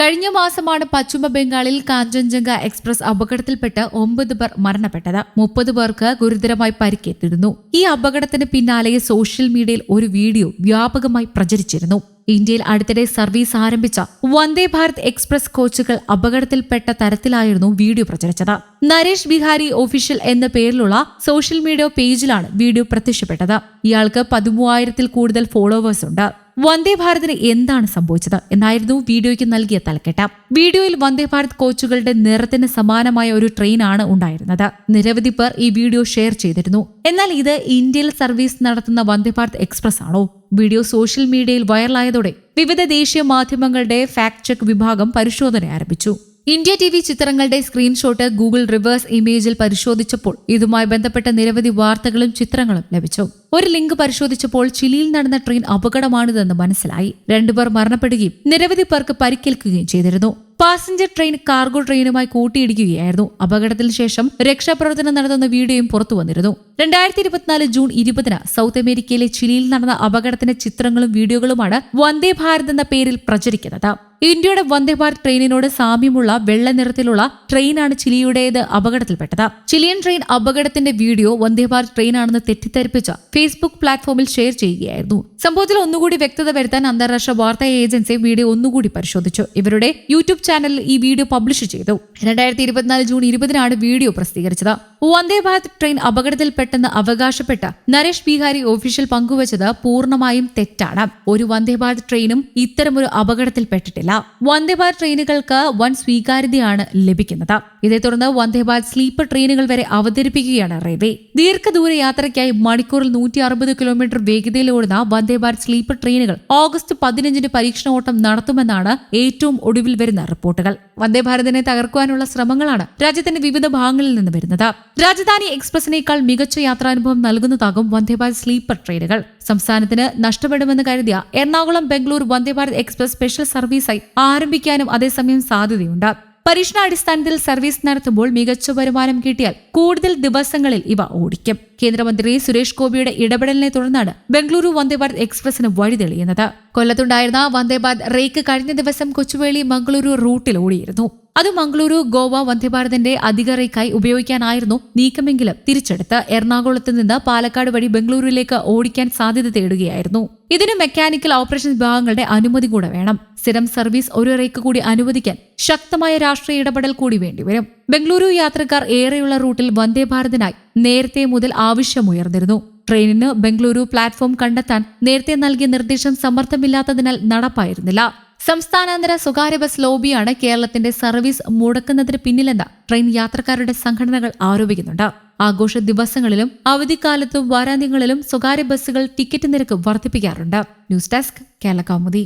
കഴിഞ്ഞ മാസമാണ് പശ്ചിമ ബംഗാളിൽ കാഞ്ചൻജംഗ എക്സ്പ്രസ് അപകടത്തിൽപ്പെട്ട് ഒമ്പത് പേർ മരണപ്പെട്ടത്. മുപ്പത് പേർക്ക് ഗുരുതരമായി പരിക്കേറ്റിരുന്നു. ഈ അപകടത്തിന് പിന്നാലെ സോഷ്യൽ മീഡിയയിൽ ഒരു വീഡിയോ വ്യാപകമായി പ്രചരിച്ചിരുന്നു. ഇന്ത്യയിൽ അടുത്തിടെ സർവീസ് ആരംഭിച്ച വന്ദേ ഭാരത് എക്സ്പ്രസ് കോച്ചുകൾ അപകടത്തിൽപ്പെട്ട തരത്തിലായിരുന്നു വീഡിയോ പ്രചരിച്ചത്. നരേഷ് ബിഹാരി ഒഫീഷ്യൽ എന്ന പേരിലുള്ള സോഷ്യൽ മീഡിയ പേജിലാണ് വീഡിയോ പ്രത്യക്ഷപ്പെട്ടത്. ഇയാൾക്ക് പതിമൂവായിരത്തിൽ കൂടുതൽ ഫോളോവേഴ്സ് ഉണ്ട്. വന്ദേ ഭാരതിന് എന്താണ് സംഭവിച്ചത് എന്നായിരുന്നു വീഡിയോയ്ക്ക് നൽകിയ തലക്കെട്ട്. വീഡിയോയിൽ വന്ദേ ഭാരത് കോച്ചുകളുടെ നിറത്തിന് സമാനമായ ഒരു ട്രെയിനാണ് ഉണ്ടായിരുന്നത്. നിരവധി പേർ ഈ വീഡിയോ ഷെയർ ചെയ്തിരുന്നു. എന്നാൽ ഇത് ഇന്ത്യയിൽ സർവീസ് നടത്തുന്ന വന്ദേ ഭാരത് എക്സ്പ്രസ് ആണോ? വീഡിയോ സോഷ്യൽ മീഡിയയിൽ വൈറലായതോടെ വിവിധ ദേശീയ മാധ്യമങ്ങളുടെ ഫാക്ട് ചെക്ക് വിഭാഗം പരിശോധന ആരംഭിച്ചു. ഇന്ത്യ ടി വി ചിത്രങ്ങളുടെ സ്ക്രീൻഷോട്ട് ഗൂഗിൾ റിവേഴ്സ് ഇമേജിൽ പരിശോധിച്ചപ്പോൾ ഇതുമായി ബന്ധപ്പെട്ട നിരവധി വാർത്തകളും ചിത്രങ്ങളും ലഭിച്ചു. ഒരു ലിങ്ക് പരിശോധിച്ചപ്പോൾ ചിലിയിൽ നടന്ന ട്രെയിൻ അപകടമാണിതെന്ന് മനസ്സിലായി. രണ്ടുപേർ മരണപ്പെടുകയും നിരവധി പേർക്ക് പരിക്കേൽക്കുകയും ചെയ്തിരുന്നു. പാസഞ്ചർ ട്രെയിൻ കാർഗോ ട്രെയിനുമായി കൂട്ടിയിടിക്കുകയായിരുന്നു. അപകടത്തിന് ശേഷം രക്ഷാപ്രവർത്തനം നടത്തുന്ന വീഡിയോയും പുറത്തു വന്നിരുന്നു. രണ്ടായിരത്തി ഇരുപത്തിനാല് ജൂൺ ഇരുപതിന് സൗത്ത് അമേരിക്കയിലെ ചിലിയിൽ നടന്ന അപകടത്തിന്റെ ചിത്രങ്ങളും വീഡിയോകളുമാണ് വന്ദേ ഭാരത് എന്ന പേരിൽ പ്രചരിക്കുന്നത്. ഇന്ത്യയുടെ വന്ദേ ഭാരത് ട്രെയിനിനോട് സാമ്യമുള്ള വെള്ള നിറത്തിലുള്ള ട്രെയിനാണ് ചിലിയുടേത് അപകടത്തിൽപ്പെട്ടത്. ചിലിയൻ ട്രെയിൻ അപകടത്തിന്റെ വീഡിയോ വന്ദേ ഭാരത് ട്രെയിനാണെന്ന് തെറ്റിദ്ധരിപ്പിച്ച ഫേസ്ബുക്ക് പ്ലാറ്റ്ഫോമിൽ ഷെയർ ചെയ്യുകയായിരുന്നു. സംഭവത്തിൽ ഒന്നുകൂടി വ്യക്തത വരുത്താൻ അന്താരാഷ്ട്ര വാർത്താ ഏജൻസി വീഡിയോ ഒന്നുകൂടി പരിശോധിച്ചു. ഇവരുടെ യൂട്യൂബ് ചാനലിൽ ഈ വീഡിയോ പബ്ലിഷ് ചെയ്തു. രണ്ടായിരത്തി ഇരുപത്തിനാല് ജൂൺ ഇരുപതിനാണ് വീഡിയോ പ്രസിദ്ധീകരിച്ചത്. വന്ദേ ഭാരത് ട്രെയിൻ അപകടത്തിൽപ്പെട്ടെന്ന് അവകാശപ്പെട്ട നരേഷ് ബിഹാരി ഒഫീഷ്യൽ പങ്കുവച്ചത് പൂർണമായും തെറ്റാണ്. ഒരു വന്ദേ ഭാരത് ട്രെയിനും ഇത്തരമൊരു അപകടത്തിൽപ്പെട്ടിട്ടില്ല. വന്ദേ ഭാരത് ട്രെയിനുകൾക്ക് വൻ സ്വീകാര്യതയാണ് ലഭിക്കുന്നത്. ഇതേ തുടർന്ന് വന്ദേ ഭാരത് സ്ലീപ്പർ ട്രെയിനുകൾ വരെ അവതരിപ്പിക്കുകയാണ് റെയിൽവേ. ദീർഘദൂര യാത്രയ്ക്കായി മണിക്കൂറിൽ നൂറ്റി അറുപത് കിലോമീറ്റർ വേഗതയിൽ ഓടുന്ന വന്ദേ ഭാരത് സ്ലീപ്പർ ട്രെയിനുകൾ ഓഗസ്റ്റ് പതിനഞ്ചിന് പരീക്ഷണ ഓട്ടം നടത്തുമെന്നാണ് ഏറ്റവും ഒടുവിൽ വരുന്ന റിപ്പോർട്ടുകൾ. വന്ദേ ഭാരതിനെ തകർക്കുവാനുള്ള ശ്രമങ്ങളാണ് രാജ്യത്തിന്റെ വിവിധ ഭാഗങ്ങളിൽ നിന്ന് വരുന്നത്. രാജധാനി എക്സ്പ്രസിനേക്കാൾ മികച്ച യാത്രാനുഭവം നൽകുന്നതാകും വന്ദേഭാരത് സ്ലീപ്പർ ട്രെയിനുകൾ. സംസ്ഥാനത്തിന് നഷ്ടപ്പെടുമെന്ന് കരുതിയ എറണാകുളം ബംഗളൂരു വന്ദേഭാരത് എക്സ്പ്രസ് സ്പെഷ്യൽ സർവീസായി ആരംഭിക്കാനും അതേസമയം സാധ്യതയുണ്ട്. പരീക്ഷണാടിസ്ഥാനത്തിൽ സർവീസ് നടത്തുമ്പോൾ മികച്ച വരുമാനം കിട്ടിയാൽ കൂടുതൽ ദിവസങ്ങളിൽ ഇവ ഓടിക്കും. കേന്ദ്രമന്ത്രി സുരേഷ് ഗോപിയുടെ ഇടപെടലിനെ തുടർന്നാണ് ബംഗളൂരു വന്ദേഭാരത് എക്സ്പ്രസിന് വഴി തെളിയുന്നത് കൊല്ലത്തുണ്ടായിരുന്ന വന്ദേഭാരത് റേക്ക് കഴിഞ്ഞ ദിവസം കൊച്ചുവേളി മംഗളൂരു റൂട്ടിൽ ഓടിയിരുന്നു. അത് മംഗളൂരു ഗോവ വന്ദേഭാരതിന്റെ അധികറയ്ക്കായി ഉപയോഗിക്കാനായിരുന്നു നീക്കമെങ്കിലും തിരിച്ചെടുത്ത് എറണാകുളത്ത് നിന്ന് പാലക്കാട് വഴി ബംഗളൂരുവിലേക്ക് ഓടിക്കാൻ സാധ്യത തേടുകയായിരുന്നു. ഇതിന് മെക്കാനിക്കൽ ഓപ്പറേഷൻ വിഭാഗങ്ങളുടെ അനുമതി കൂടെ വേണം. സ്ഥിരം സർവീസ് ഒരു റേക്ക് കൂടി അനുവദിക്കാൻ ശക്തമായ രാഷ്ട്രീയ ഇടപെടൽ കൂടി വേണ്ടിവരും. ബംഗളൂരു യാത്രക്കാർ ഏറെയുള്ള റൂട്ടിൽ വന്ദേ ഭാരതിനായി നേരത്തെ മുതൽ ആവശ്യമുയർന്നിരുന്നു. ട്രെയിനിന് ബംഗളൂരു പ്ലാറ്റ്ഫോം കണ്ടെത്താൻ നേരത്തെ നൽകിയ നിർദ്ദേശം സമ്മർദ്ദമില്ലാത്തതിനാൽ നടപ്പായിരുന്നില്ല. സംസ്ഥാനാന്തര സ്വകാര്യ ബസ് ലോബിയാണ് കേരളത്തിന്റെ സർവീസ് മുടക്കുന്നതിന് പിന്നിലെന്ന് ട്രെയിൻ യാത്രക്കാരുടെ സംഘടനകൾ ആരോപിക്കുന്നുണ്ട്. ആഘോഷ ദിവസങ്ങളിലും അവധിക്കാലത്തും വാരാന്ത്യങ്ങളിലും സ്വകാര്യ ബസ്സുകൾ ടിക്കറ്റ് നിരക്ക് വർദ്ധിപ്പിക്കാറുണ്ട്. News desk Kerala Kaumudi.